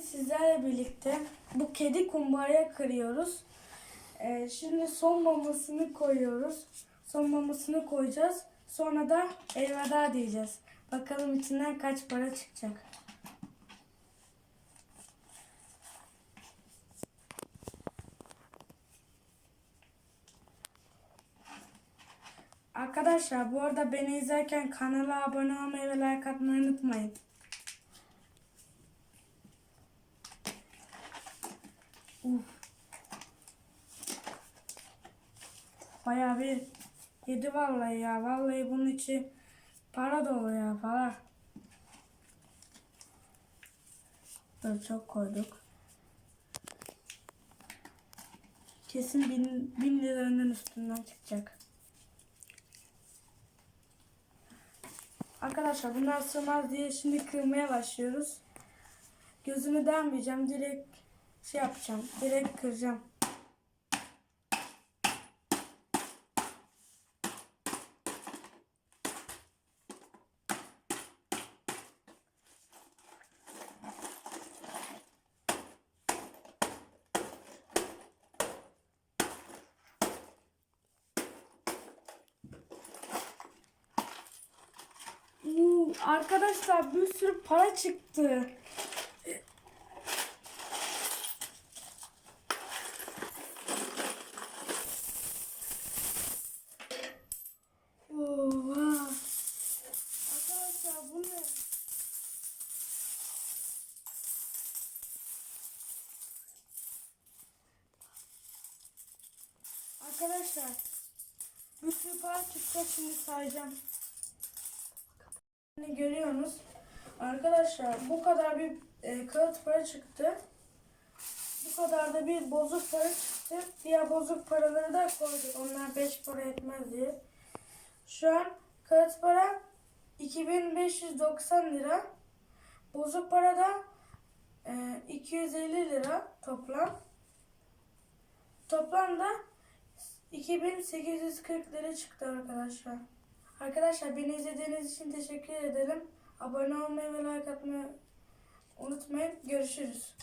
Sizlerle birlikte bu kedi kumbaraya kırıyoruz. Ee, şimdi son mamasını koyuyoruz. Son mamasını koyacağız. Sonra da elveda diyeceğiz. Bakalım içinden kaç para çıkacak. Arkadaşlar bu arada beni izlerken kanala abone olmayı ve like atmayı unutmayın. Uf. Bayağı bir yedi vallahi ya. Vallahi bunun içi para dolu ya para. Dur çok koyduk. Kesin bin, bin liranın üstünden çıkacak. Arkadaşlar bunlar sığmaz diye şimdi kırmaya başlıyoruz. Gözümü delmeyeceğim. Direkt şey yapacağım. Direkt kıracağım. Arkadaşlar bir sürü para çıktı. Arkadaşlar bu ne? Arkadaşlar para çıktı şimdi sayacağım. Hani görüyorsunuz. Arkadaşlar bu kadar bir e, kağıt para çıktı. Bu kadar da bir bozuk para çıktı. Diğer bozuk paraları da koyduk. Onlar 5 para etmez diye. Şu an kağıt para 2590 lira. Bozuk para da e, 250 lira toplam. Toplamda 2840 lira çıktı arkadaşlar. Arkadaşlar beni izlediğiniz için teşekkür ederim. Abone olmayı ve like atmayı unutmayın. Görüşürüz.